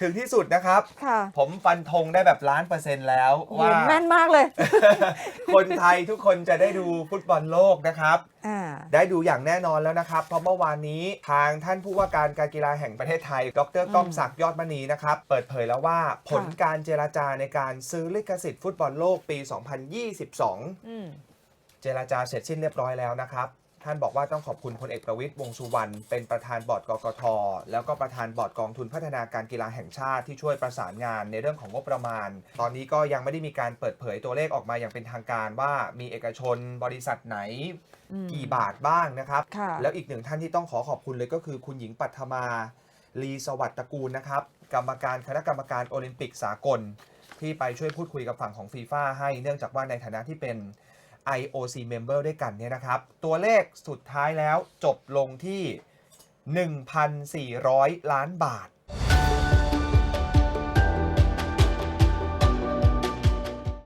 ถึงที่สุดนะครับ ค่ะผมฟันธงได้แบบล้านเปอร์เซ็นต์แล้วโอ้โหว่า แม่น มากเลย คนไทยทุกคนจะได้ดูฟุตบอลโลกนะครับ อ่า ได้ดูอย่างแน่นอนแล้วนะครับ เพราะเมื่อวานนี้ทางท่านผู้ว่าการการกีฬาแห่งประเทศไทย ดรก้องศักดิ์ยอดมณีนะครับ เปิดเผยแล้วว่าผลการเจราจาในการซื้อลิขสิทธิ์ฟุตบอลโลกปี 2022 อืม เจราจาเสร็จสิ้นเรียบร้อยแล้วนะครับ ท่านบอกว่าต้องขอบคุณพลเอกประวิตยวงษ์สุวรรณเป็นประธานบอร์ดกกทแล้วก็ประธานบอร์ดกองทุนพัฒนาการกีฬาแห่งชาติที่ช่วยประสานงานในเรื่องของงบประมาณ ตอนนี้ก็ยังไม่ได้มีการเปิดเผยตัวเลขออกมาอย่างเป็นทางการว่ามีเอกชนบริษัทไหนอืมกี่บาทบ้างนะครับค่ะแล้วอีกหนึ่งท่านที่ต้องขอขอบคุณเลยก็คือคุณหญิงปัทมาลีสวัสดิ์ตระกูลนะครับ กรรมการคณะกรรมการโอลิมปิกสากล ที่ไปช่วยพูดคุยกับฝั่งของฟีฟ่าให้เนื่องจากว่าในฐานะที่เป็น IOC member ด้วยกันเนี่ยนะครับ ตัวเลขสุดท้ายแล้วจบลงที่ 1,400 ล้านบาท